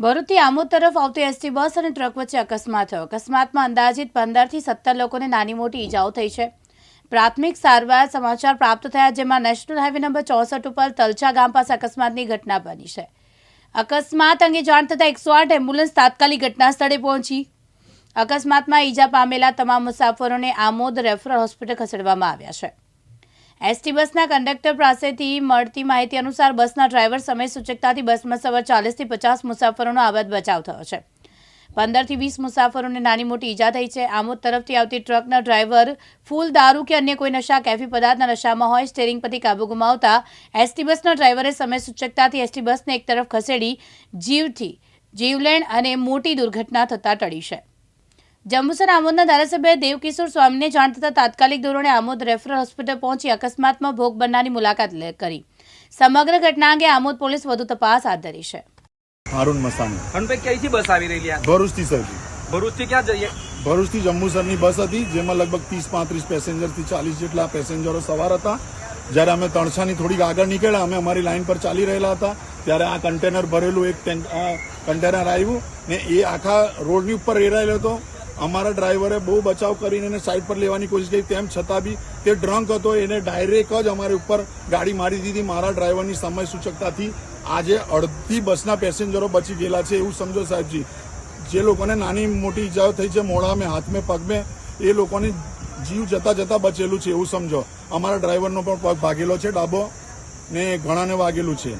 ભરૂચથી આમોદ તરફ આવતી ST bus અને ટ્રક વચ્ચે અકસ્માત થયો. અકસ્માતમાં અંદાજિત પંદરથી સત્તર લોકોને નાની મોટી ઈજાઓ થઈ છે. પ્રાથમિક સારવાર સમાચાર પ્રાપ્ત થયા જેમાં નેશનલ હાઈવે નંબર ચોસઠ ઉપર તલછા ગામ પાસે અકસ્માતની ઘટના બની છે. અકસ્માત અંગે જાણ થતાં એકસો આઠ એમ્બ્યુલન્સ તાત્કાલિક ઘટના સ્થળે પહોંચી. અકસ્માતમાં ઈજા પામેલા તમામ મુસાફરોને આમોદ રેફરલ હોસ્પિટલ ખસેડવામાં આવ્યા છે. એસટી બસના કંડક્ટર પાસેથી મળતી માહિતી અનુસાર બસના ડ્રાઈવર સમય સૂચકતાથી બસમાં સવાર ચાલીસથી પચાસ મુસાફરોનો આબાદ બચાવ થયો છે. પંદરથી વીસ મુસાફરોને નાની મોટી ઈજા થઈ છે. આમોદ તરફથી આવતી ટ્રકના ડ્રાઈવર ફૂલ દારૂ કે અન્ય કોઈ નશા, કેફી પદાર્થના નશામાં હોય, સ્ટેરિંગ પરથી કાબુ ગુમાવતા એસટી બસના ડ્રાઈવરે સમય સૂચકતાથી એસટી બસને એક તરફ ખસેડી જીવથી જીવલેણ અને મોટી દુર્ઘટના થતાં ટળી છે. જંબુસર આમોદના ધારાસભ્ય દેવકિશોર સ્વામીને જાણ થતાં તાત્કાલિક ધોરણે આમોદ રેફરલ હોસ્પિટલ પહોંચી અકસ્માતમાં ભોગ બનનારની મુલાકાત લે- કરી. સમગ્ર ઘટના અંગે આમોદ પોલીસ વધુ તપાસ હાથ ધરી છે. હારુન મસાની. હનભાઈ ક્યાંથી બસ આવી રહેલી આ ભરૂચથી સરજી ભરૂચથી ક્યાં જઈએ? ભરૂચથી જંબુસરની બસ હતી જેમાં લગભગ ત્રીસ પાંત્રીસ પેસેન્જરથી ચાલીસ જેટલા પેસેન્જરો સવાર હતા. જ્યારે અમે તણછાની થોડીક આગળ નીકળ્યા અમે અમારી લાઈન પર ચાલી રહેલા હતા. ત્યારે આ કન્ટેનર ભરેલું એક કન્ટેનર આવ્યું ને એ આખા રોડની ઉપર રેરાયેલો હતો. અમારા ડ્રાઈવરે બહુ બચાવ કરીને એને સાઈડ પર લેવાની કોશિશ કરી. તેમ છતાં બી તે ડ્રંક હતો એને ડાયરેક્ટ જ અમારી ઉપર ગાડી મારી દીધી. મારા ડ્રાઈવરની સમય સૂચકતાથી આજે અડધી બસના પેસેન્જરો બચી ગયેલા છે એવું સમજો સાહેબજી. જે લોકોને નાની મોટી ઈજાઓ થઈ છે મોઢામાં હાથમાં પગમાં એ લોકોની જીવ જતા જતા બચેલું છે એવું સમજો. અમારા ડ્રાઈવરનો પણ પગ ભાગેલો છે ડાબો ને ઘણાને વાગેલું છે.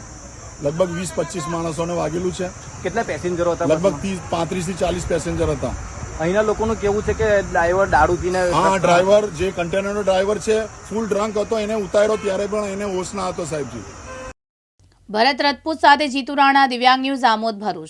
લગભગ વીસ પચીસ માણસોને વાગેલું છે. કેટલા પેસેન્જરો હતા લગભગ ત્રીસ પાંત્રીસથી ચાલીસ પેસેન્જર હતા. અહીંના લોકોનું કેવું છે કે ડ્રાઈવર દારૂ પીને હા ડ્રાઈવર જે કન્ટેનરનો ડ્રાઈવર છે ફૂલ ડ્રંક હતો એને ઉતાર્યો ત્યારે પણ એને હોશ ના હતો સાહેબજી. ભરત રજપૂત સાથે જીતુ રાણા દિવ્યાંગ ન્યૂઝ આમોદ ભરૂચ.